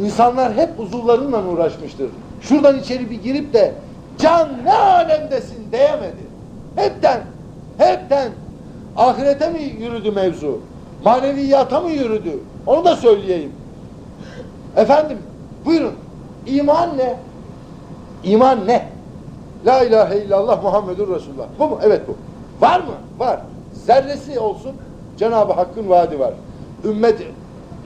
İnsanlar hep uzuvlarınla uğraşmıştır. Şuradan içeri bir girip de can ne alemdesin diyemedi. Hepten, hepten. Ahirete mi yürüdü mevzu? Maneviyata mı yürüdü? Onu da söyleyeyim. Efendim, buyurun. İman ne? İman ne? La ilahe illallah Muhammedur Resulullah. Bu mu? Evet bu. Var mı? Var. Zerresi olsun Cenab-ı Hakk'ın vaadi var. Ümmet,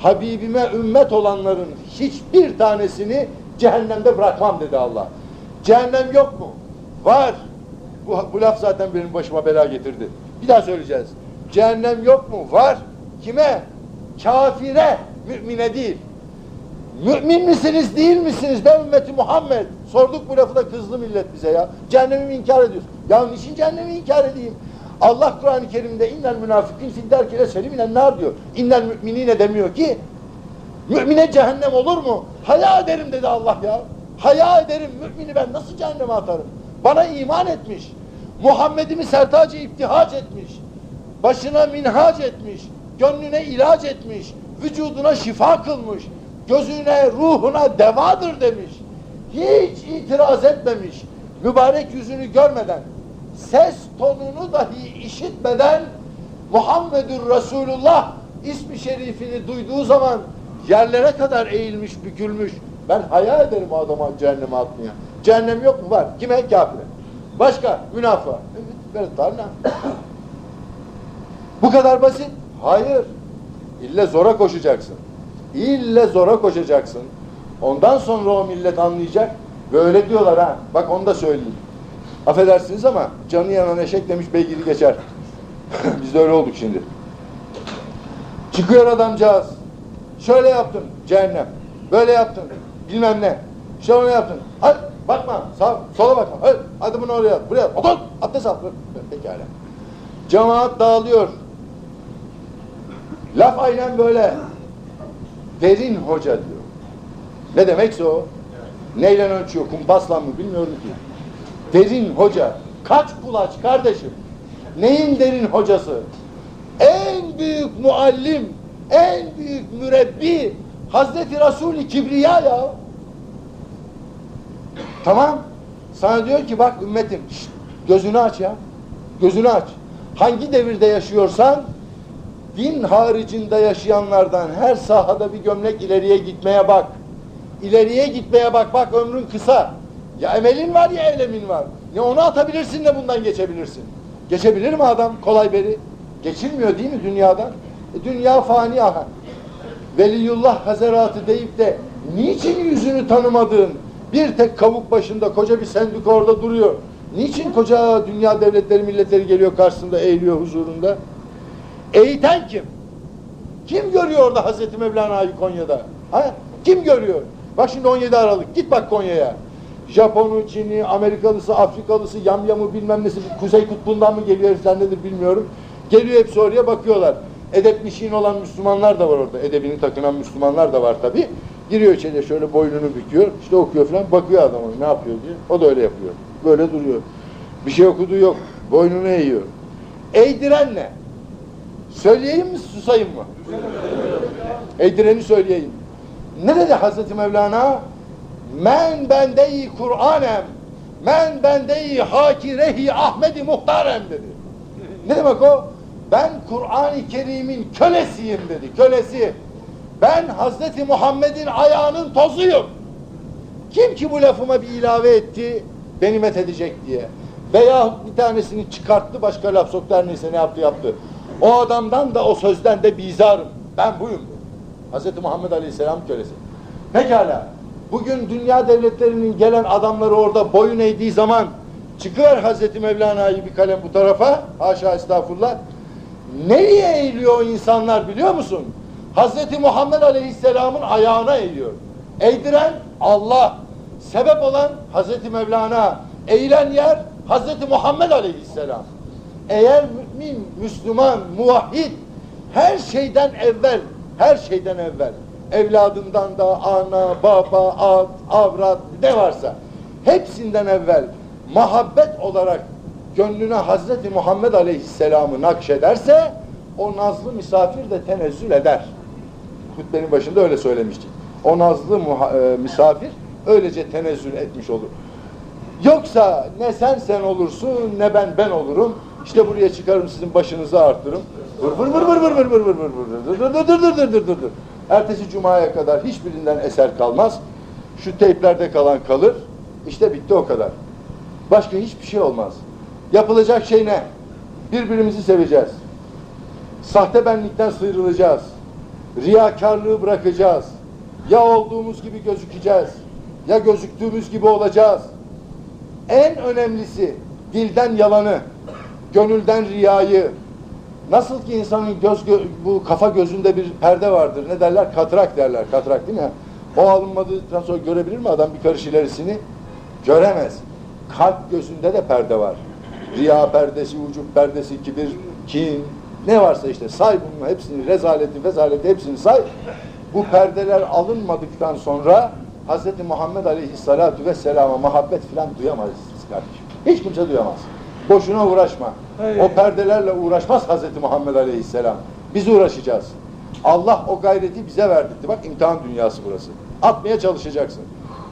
Habibime ümmet olanların hiçbir tanesini cehennemde bırakmam dedi Allah. Cehennem yok mu? Var. Bu, bu laf zaten benim başıma bela getirdi. Bir daha söyleyeceğiz. Cehennem yok mu? Var. Kime? Kafire, mümine değil. Mümin misiniz değil misiniz be ümmeti Muhammed? Sorduk bu lafı da kızdı millet bize ya. Cehennemi mi inkar ediyorsun? Ya niçin cehennemi inkar edeyim? Allah Kur'an-ı Kerim'de innel münafikin fidder kile seliminen nar diyor. İnnel müminine demiyor ki. Mümine cehennem olur mu? Haya ederim dedi Allah ya. Haya ederim mümini ben nasıl cehenneme atarım? Bana iman etmiş. Muhammed'imi sertacı iptihac etmiş. Başına minhac etmiş. Gönlüne ilaç etmiş. Vücuduna şifa kılmış gözüne, ruhuna devadır demiş. Hiç itiraz etmemiş. Mübarek yüzünü görmeden, ses tonunu dahi işitmeden Muhammedur Resulullah ismi şerifini duyduğu zaman yerlere kadar eğilmiş, bükülmüş. Ben hayal ederim adama cehenneme atmaya. Cehennem yok mu? Var. Kime? Kafire. Başka? Münafığa. Evet, evet, Bu kadar basit. Hayır. İlle zora koşacaksın. İlle zora koşacaksın. Ondan sonra o millet anlayacak. Böyle diyorlar ha. Bak onu da söyleyeyim. Affedersiniz ama canı yanan eşek demiş beygiri geçer. Biz de öyle olduk şimdi. Çıkıyor adamcağız. Şöyle yaptın cehennem. Böyle yaptın. Bilmem ne. Şöyle yaptın. Hadi bakma. Sağ, sola bakma. Hadi, hadi bunu oraya at. Buraya at. Otur. Abdest al. Pekala. Cemaat dağılıyor. Laf aynen böyle. Derin hoca diyor. Ne demekse o? Neyle ölçüyor? Kumpasla mı? Bilmiyorum ki. Derin hoca. Kaç kulaç kardeşim? Neyin derin hocası? En büyük muallim, en büyük mürebbi Hazreti Resul-i Kibriya ya. Tamam. Sana diyor ki bak ümmetim şşt, gözünü aç ya. Gözünü aç. Hangi devirde yaşıyorsan din haricinde yaşayanlardan her sahada bir gömlek ileriye gitmeye bak. İleriye gitmeye bak. Bak ömrün kısa. Ya emelin var ya eylemin var. Ne onu atabilirsin ne bundan geçebilirsin. Geçebilir mi adam kolay beri? Geçilmiyor değil mi dünyadan? E, dünya fani aha. Veliyullah Hazaratı deyip de niçin yüzünü tanımadığın bir tek kavuk başında koca bir sendika orada duruyor. Niçin koca dünya devletleri milletleri geliyor karşısında eğiliyor huzurunda? Eğiten kim? Kim görüyor orada Hazreti Mevlana'yı Konya'da? Ha? Kim görüyor? Bak şimdi 17 Aralık git bak Konya'ya. Japonu, Çin'i, Amerikalısı, Afrikalısı, yamyamı bilmem nesi, Kuzey Kutbu'ndan mı geliyor herifler nedir bilmiyorum. Geliyor hepsi oraya bakıyorlar. Edep nişin olan Müslümanlar da var orada. Edebini takınan Müslümanlar da var tabi. Giriyor içeriye şöyle boynunu büküyor. işte okuyor falan. Bakıyor adama ne yapıyor diye. O da öyle yapıyor. Böyle duruyor. Bir şey okuduğu yok. Boynunu eğiyor. Eğdiren ne? Söyleyeyim mi susayım mı? Eğdireni söyleyeyim. Ne dedi Hazreti Mevlana? Men bendeyi Kur'anem men bendeyi hakirehi Ahmedi muhtarem dedi. Ne demek o? Ben Kur'an-ı Kerim'in kölesiyim dedi. Kölesi. Ben Hazreti Muhammed'in ayağının tozuyum. Kim ki bu lafıma bir ilave etti beni met edecek diye. Veya bir tanesini çıkarttı başka laf soktu her neyse ne yaptı yaptı. O adamdan da o sözden de bizarım. Ben buyum. Hz. Muhammed Aleyhisselam kölesi. Pekala. Bugün dünya devletlerinin gelen adamları orada boyun eğdiği zaman çıkıyor Hazreti Mevlana'yı bir kalem bu tarafa. Haşa estağfurullah. Nereye eğiliyor insanlar biliyor musun? Hazreti Muhammed Aleyhisselam'ın ayağına eğiliyor. Eğdiren Allah. Sebep olan Hazreti Mevlana. Eğilen yer Hazreti Muhammed Aleyhisselam. Eğer mümin, Müslüman, muvahhid her şeyden evvel, her şeyden evvel evladından da ana, baba, at, avrat ne varsa hepsinden evvel muhabbet olarak gönlüne Hazreti Muhammed Aleyhisselam'ı nakşederse o nazlı misafir de tenezzül eder. Hutbenin başında öyle söylemiştik. o nazlı e, misafir öylece tenezzül etmiş olur. Yoksa ne sen sen olursun ne ben ben olurum. İşte buraya çıkarım sizin başınızı artırım. Vır vır vır vır vır vır vır vır vır vır dır dır dır dır dır dır. Ertesi cumaya kadar hiçbirinden eser kalmaz. Şu teyplerde kalan kalır. İşte bitti o kadar. Başka hiçbir şey olmaz. Yapılacak şey ne? Birbirimizi seveceğiz. Sahte benlikten sıyrılacağız. Riyakarlığı bırakacağız. Ya olduğumuz gibi gözükeceğiz. Ya gözüktüğümüz gibi olacağız. En önemlisi dilden yalanı, gönülden riyayı. Nasıl ki insanın göz gö- bu kafa gözünde bir perde vardır. Ne derler? Katrak derler. Katrak değil mi? O alınmadıktan sonra görebilir mi adam bir karış ilerisini? Göremez. Kalp gözünde de perde var. Riya perdesi, ucup perdesi, kibir, kin, ne varsa işte say bunun hepsini, rezaleti, fezaleti hepsini say. Bu perdeler alınmadıktan sonra Hz. Muhammed Aleyhisselatü Vesselam'a muhabbet filan duyamayız kardeşim. Hiç kimse duyamaz. Boşuna uğraşma. Hey. O perdelerle uğraşmaz Hz. Muhammed Aleyhisselam. Biz uğraşacağız. Allah o gayreti bize verdirdi. Bak imtihan dünyası burası. Atmaya çalışacaksın.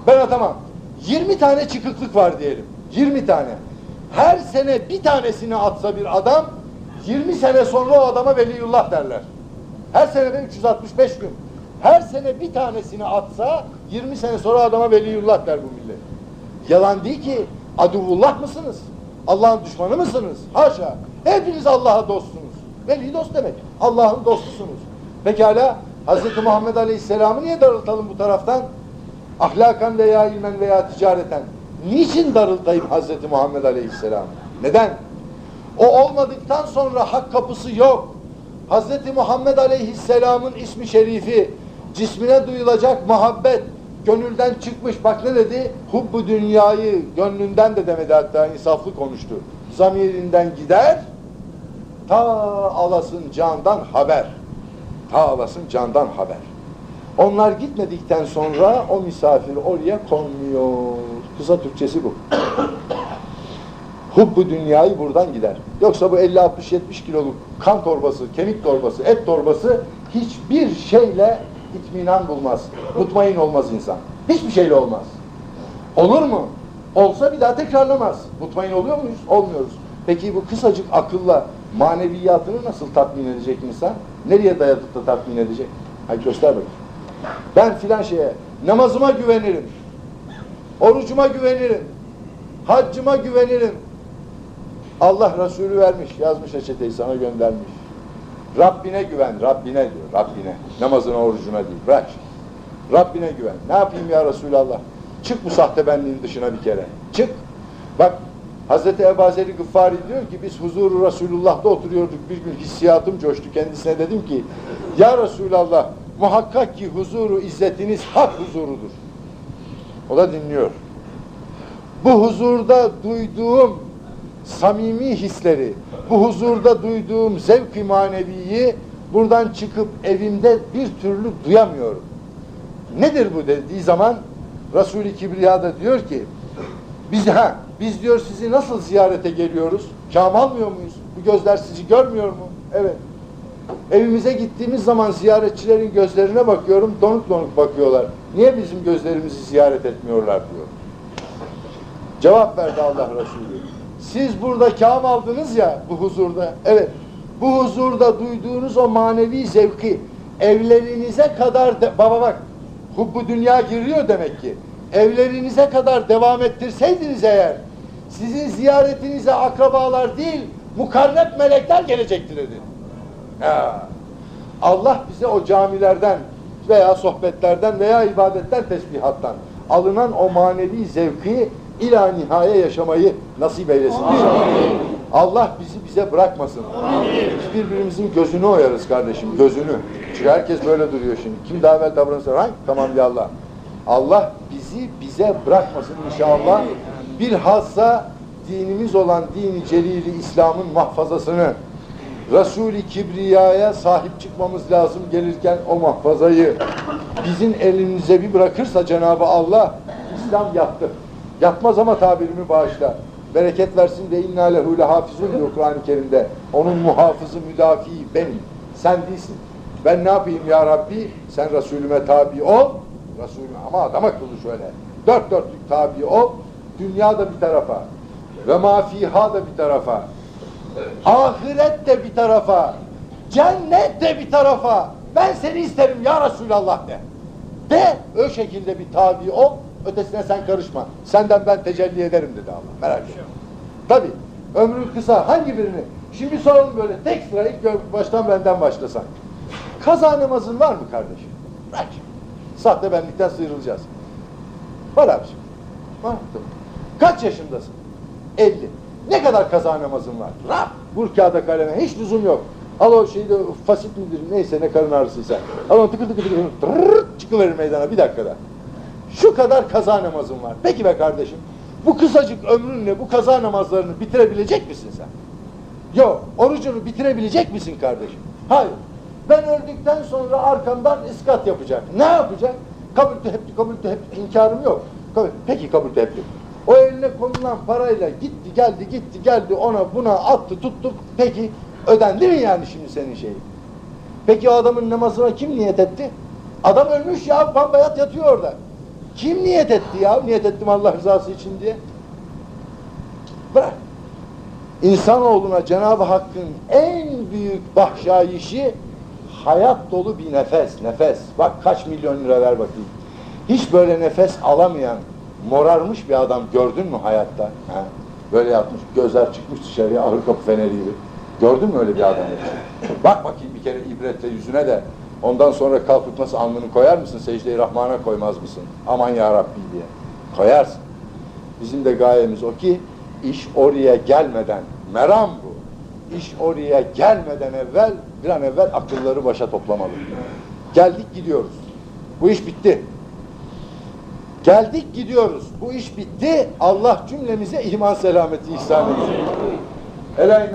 Ben atamam. 20 tane çıkıklık var diyelim. 20 tane. Her sene bir tanesini atsa bir adam 20 sene sonra o adama veliyullah derler. Her sene de 365 gün. Her sene bir tanesini atsa 20 sene sonra adama veliyullah der bu millet. Yalan değil ki. Aduvullah mısınız? Allah'ın düşmanı mısınız? Haşa. Hepiniz Allah'a dostsunuz. Veli dost demek. Allah'ın dostusunuz. Pekala Hz. Muhammed Aleyhisselam'ı niye darıltalım bu taraftan? Ahlakan veya ilmen veya ticareten. Niçin darıltayım Hz. Muhammed Aleyhisselam? Neden? O olmadıktan sonra hak kapısı yok. Hz. Muhammed Aleyhisselam'ın ismi şerifi, cismine duyulacak muhabbet, gönülden çıkmış. Bak ne dedi? Hubbu dünyayı gönlünden de demedi hatta insaflı konuştu. Zamirinden gider, ta alasın candan haber. Ta alasın candan haber. Onlar gitmedikten sonra o misafir oraya konmuyor. Kısa Türkçesi bu. Hubbu dünyayı buradan gider. Yoksa bu 50-60-70 kiloluk kan torbası, kemik torbası, et torbası hiçbir şeyle itminan bulmaz. Mutmain olmaz insan. Hiçbir şeyle olmaz. Olur mu? Olsa bir daha tekrarlamaz. Mutmain oluyor muyuz? Olmuyoruz. Peki bu kısacık akılla maneviyatını nasıl tatmin edecek insan? Nereye dayatıp da tatmin edecek? Hadi göster bakayım. Ben filan şeye namazıma güvenirim. Orucuma güvenirim. Haccıma güvenirim. Allah Resulü vermiş, yazmış reçeteyi sana göndermiş. Rabbine güven, Rabbine diyor, Rabbine. Namazına, orucuna değil, bırak. Rabbine güven. Ne yapayım ya Resulallah? Çık bu sahte benliğin dışına bir kere. Çık. Bak Hz. Ebu Zer Gıffari diyor ki biz huzuru Resulullah'ta oturuyorduk bir gün hissiyatım coştu kendisine dedim ki ya Resulallah muhakkak ki huzuru izzetiniz hak huzurudur. O da dinliyor. Bu huzurda duyduğum samimi hisleri, bu huzurda duyduğum zevk-i maneviyi buradan çıkıp evimde bir türlü duyamıyorum. Nedir bu dediği zaman Resul-i Kibriya da diyor ki biz ha biz diyor sizi nasıl ziyarete geliyoruz? Kam almıyor muyuz? Bu gözler sizi görmüyor mu? Evet. Evimize gittiğimiz zaman ziyaretçilerin gözlerine bakıyorum, donuk donuk bakıyorlar. Niye bizim gözlerimizi ziyaret etmiyorlar diyor. Cevap verdi Allah Resulü. Siz burada kam aldınız ya bu huzurda. Evet. Bu huzurda duyduğunuz o manevi zevki evlerinize kadar de, baba bak hubbu dünya giriyor demek ki. Evlerinize kadar devam ettirseydiniz eğer sizin ziyaretinize akrabalar değil mukarreb melekler gelecektir dedi. Ha. Allah bize o camilerden veya sohbetlerden veya ibadetten, tesbihattan alınan o manevi zevki ila nihaye yaşamayı nasip eylesin. Allah bizi bize bırakmasın. Biz birbirimizin gözünü oyarız kardeşim, gözünü. Çünkü herkes böyle duruyor şimdi. Kim daha evvel davranırsa, hangi? Tamam ya Allah. Allah bizi bize bırakmasın inşallah. Bilhassa dinimiz olan dini celili İslam'ın mahfazasını Resul-i Kibriya'ya sahip çıkmamız lazım gelirken o mahfazayı bizim elimize bir bırakırsa Cenab-ı Allah İslam yattı. Yatmaz ama tabirimi bağışla. Bereket versin de inna lehu hafizun diyor Kur'an-ı Kerim'de. Onun muhafızı müdafi benim. Sen değilsin. Ben ne yapayım ya Rabbi? Sen Resulüme tabi ol. Resulü ama adam akıllı şöyle. Dört dörtlük tabi ol. Dünya da bir tarafa. Ve mafiha da bir tarafa. Ahiret de bir tarafa. Cennet de bir tarafa. Ben seni isterim ya Resulallah de. De o şekilde bir tabi ol. Ötesine sen karışma. Senden ben tecelli ederim dedi Allah. Merak etme. Tabi. Ömrün kısa. Hangi birini? Şimdi soralım böyle. Tek sıra ilk baştan benden başlasan. Kaza namazın var mı kardeşim? Bırak. Sahte benlikten sıyrılacağız. Var abiciğim. Var. Kaç yaşındasın? 50. Ne kadar kaza namazın var? Rab. Vur kağıda kaleme. Hiç lüzum yok. Al o şeyi de fasit midir neyse ne karın ağrısıysa. Al onu tıkır tıkır tıkır. Tırrrrt, çıkıverir meydana bir dakikada. Şu kadar kaza namazın var. Peki be kardeşim. Bu kısacık ömrünle bu kaza namazlarını bitirebilecek misin sen? Yok. Orucunu bitirebilecek misin kardeşim? Hayır. Ben öldükten sonra arkamdan iskat yapacak. Ne yapacak? Kabul tehepti, kabul tehepti. İnkarım yok. Kabul. Peki kabul tehepti. O eline konulan parayla gitti geldi gitti geldi ona buna attı tuttu. Peki ödendi mi yani şimdi senin şeyin? Peki o adamın namazına kim niyet etti? Adam ölmüş ya bambayat yatıyor orada. Kim niyet etti ya? Niyet ettim Allah rızası için diye. Bırak. İnsanoğluna Cenab-ı Hakk'ın en büyük bahşayişi hayat dolu bir nefes, nefes. Bak kaç milyon lira ver bakayım. Hiç böyle nefes alamayan, morarmış bir adam gördün mü hayatta? Ha? Böyle yapmış, gözler çıkmış dışarıya, ahır kapı feneri gibi. Gördün mü öyle bir adamı? Bak bakayım bir kere ibretle yüzüne de ondan sonra kalkıp nasıl alnını koyar mısın? Secde-i Rahman'a koymaz mısın? Aman ya Rabbi diye. Koyarsın. Bizim de gayemiz o ki iş oraya gelmeden, meram bu. İş oraya gelmeden evvel, bir an evvel akılları başa toplamalı. Geldik gidiyoruz. Bu iş bitti. Geldik gidiyoruz. Bu iş bitti. Allah cümlemize iman selameti ihsan etsin. Helal